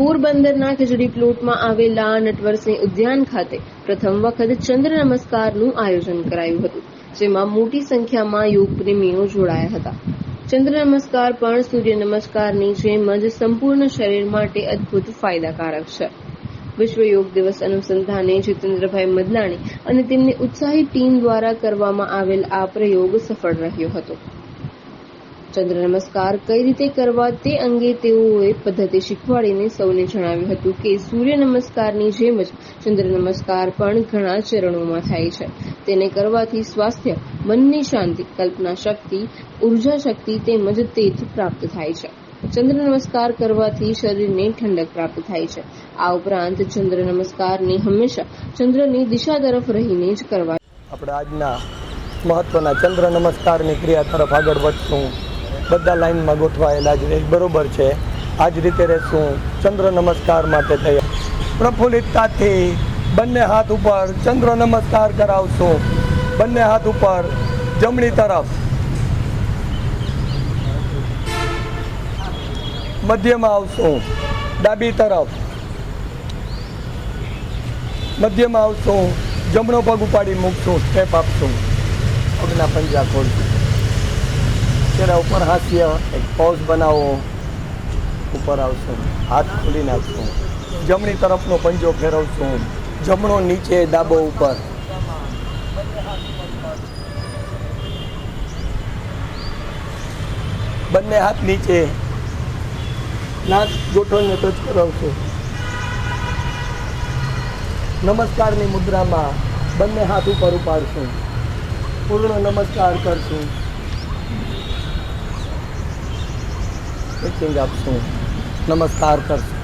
પોરબંદરના ખીચડી પ્લોટમાં આવેલા નટવરસિંહ ઉદ્યાન ખાતે પ્રથમ વખત ચંદ્ર નમસ્કારનું આયોજન કરાયું હતું, જેમાં મોટી સંખ્યામાં યોગ પ્રેમીઓ જોડાયા હતા. ચંદ્ર નમસ્કાર પણ સૂર્ય નમસ્કારની જેમ જ સંપૂર્ણ શરીર માટે અદ્ભુત ફાયદાકારક છે. વિશ્વ યોગ દિવસ અનુસંધાને જીતેન્દ્રભાઈ મદલાણી અને તેમની ઉત્સાહી ટીમ દ્વારા કરવામાં આવેલ આ પ્રયોગ સફળ રહ્યો હતો. ચંદ્ર નમસ્કાર. કઈ રીતે કરવા તે અંગે તેઓએ પદ્ધતિ શીખવાડીને સૌને જણાવ્યું હતું કે સૂર્ય નમસ્કારની જેમ જ ચંદ્ર નમસ્કાર પણ ઘણા ચરણોમાં થાય છે. તેને કરવાથી સ્વાસ્થ્ય, મનની શાંતિ, કલ્પના શક્તિ, ઊર્જા શક્તિ તેમજ તેજ પ્રાપ્ત થાય છે. ચંદ્ર નમસ્કાર કરવાથી શરીરને ઠંડક પ્રાપ્ત થાય છે. આ ઉપરાંત ચંદ્ર નમસ્કારને હંમેશા ચંદ્રની દિશા તરફ રહીને જ કરવા આપણે આજના મહત્વના ચંદ્ર નમસ્કારની ક્રિયા તરફ આગળ વધશું. બધા લાઈનમાં ગોઠવાયેલા જ રહે બરોબર છે. આ જ રીતે રહેશું. ચંદ્ર નમસ્કાર માટે તૈયાર. પ્રફુલ્લિતતાથી બંને હાથ ઉપર ચંદ્ર નમસ્કાર કરાવશું. બંને હાથ ઉપર જમણી તરફ. મધ્યમાં આવશું. ડાબી તરફ. મધ્યમાં આવશું. જમણો પગ ઉપાડી મૂકશું. સ્ટેપ આપશું. પગના પંજા ખોલશું. ચહેરા ઉપર હાસ્ય, એક પોઝ બનાવો, ઉપર આવશું. હાથ ખોલી નાખશું જમણી તરફનો પંજો ફેરવશું. જમણો નીચે ડાબો ઉપર. બંને હાથ નીચે. નાક ગોઠણને ટચ કરાવશું. નમસ્કારની મુદ્રામાં બંને હાથ ઉપર ઉપાડશું. પૂર્ણ નમસ્કાર કરશું. સ્ટ્રેચિંગ આપશું નમસ્કાર કરશું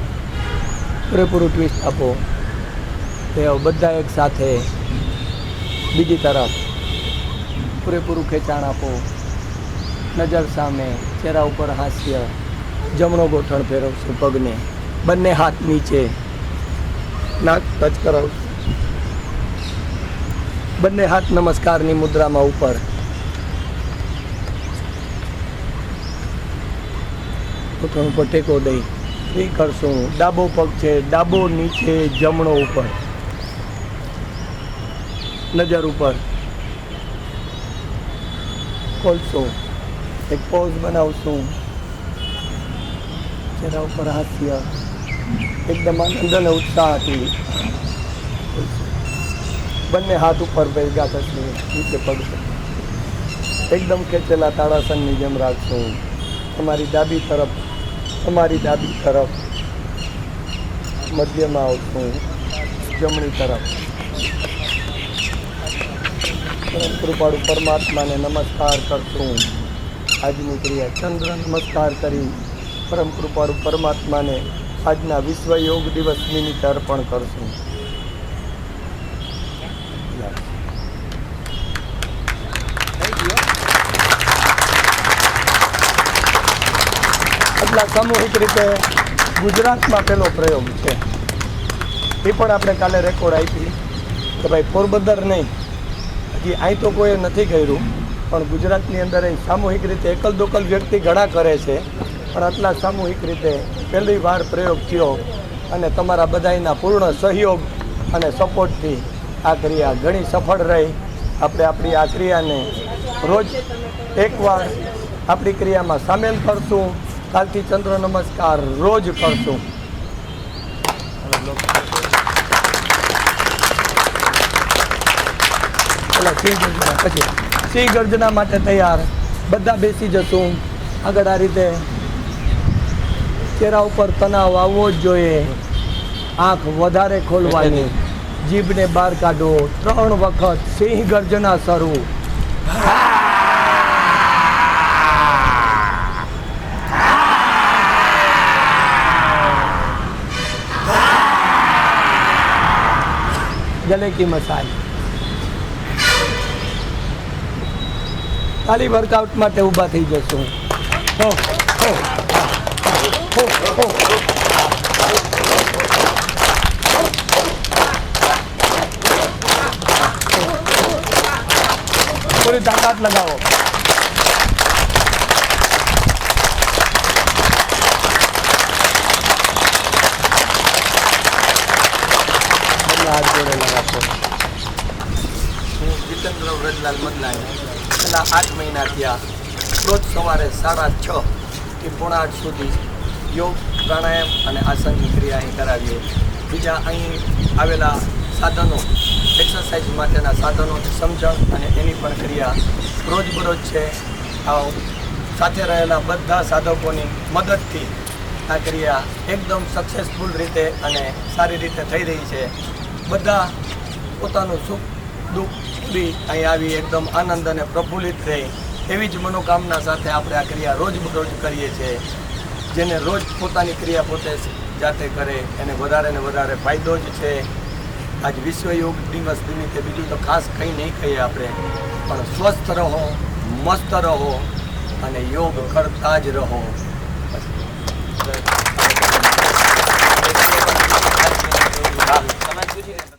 પૂરેપૂરું ટ્વિસ્ટ આપો તે બધા એક સાથે બીજી તરફ પૂરેપૂરું ખેંચાણ આપો નજર સામે ચહેરા ઉપર હાસ્ય જમણો ગોઠણ ફેરવશું પગને બંને હાથ નીચે નાક ટચ કરાવશું બંને હાથ નમસ્કારની મુદ્રામાં ઉપર ઘૂંટણ ઉપર ટેકો દઈ. ફ્રી કરશું ડાબો પગ છે, ડાબો નીચે જમણો ઉપર. નજર ઉપર. ખોલશું એક પોઝ બનાવશું ચહેરા ઉપર હાસ્ય. એકદમ આનંદ અને ઉત્સાહથી બંને હાથ ઉપર ભેગા થશે. નીચે પગશે એકદમ ખેંચેલા તાળાસનની જેમ રાખશું તમારી ડાબી તરફ તમારી ડાબી તરફ, મધ્યમાં આવશું જમણી તરફ. કૃપાળુ પરમાત્માને નમસ્કાર કરશું આજની ક્રિયા ચંદ્ર નમસ્કાર કરી પરમ કૃપાળુ પરમાત્માને આજના વિશ્વ યોગ દિવસ નિમિત્તે અર્પણ કરશું. એટલા સામૂહિક રીતે ગુજરાતમાં પેલો પ્રયોગ છે. એ પણ આપણે કાલે રેકોર્ડ આપી કે ભાઈ પોરબંદર નહીં. હજી અહીં તો કોઈ નથી કર્યું, પણ ગુજરાતની અંદર એ સામૂહિક રીતે એકલ દોકલ વ્યક્તિ ઘણા કરે છે. પણ આટલા સામૂહિક રીતે પહેલી વાર પ્રયોગ થયો અને તમારા બધાના પૂર્ણ સહયોગ અને સપોર્ટથી આ ક્રિયા ઘણી સફળ રહી. આપણે આપણી આ ક્રિયાને રોજ એકવાર આપણી ક્રિયામાં સામેલ કરશું. કાલથી ચંદ્ર નમસ્કાર રોજ કરશું પછી. સિંહ ગર્જના માટે તૈયાર. બધા બેસી જશું. આગળ આ રીતે ચહેરા ઉપર તણાવ આવવો જ જોઈએ. આંખ વધારે ખોલવાની. જીભને બહાર કાઢો. ત્રણ વખત સિંહ ગર્જના શરૂ. ગલે કી મસાજ ખાલી વર્કઆઉટ માટે ઊભા થઈ જશું. થોડી તાકાત લગાવો. જીતેન્દ્ર વ્રજલાલ છેલ્લા આઠ મહિના થયા. રોજ સવારે સાડા છ થી પોણા આઠ સુધી યોગ, પ્રાણાયામ અને આસનની ક્રિયા અહીં કરાવીએ. બીજા અહીં આવેલા સાધનો એક્સરસાઇઝ માટેના સાધનોની સમજણ અને એની પણ ક્રિયા. રોજબરોજ છે. સાથે રહેલા બધા સાધકોની મદદથી આ ક્રિયા એકદમ સક્સેસફુલ રીતે અને સારી રીતે થઈ રહી છે. બધા પોતાનું સુખ દુઃખ બી અહીં આવી એકદમ આનંદ અને પ્રફુલ્લિત રહે એવી જ મનોકામના સાથે આપણે આ ક્રિયા રોજ રોજબરોજ કરીએ છીએ. જેને રોજ પોતાની ક્રિયા પોતે જાતે કરે એને વધારે ને વધારે ફાયદો જ છે. આજ વિશ્વ યોગ દિવસ નિમિત્તે બીજું તો ખાસ કંઈ નહીં કહીએ આપણે. પણ સ્વસ્થ રહો, મસ્ત રહો અને યોગ કરતા જ રહો. બસ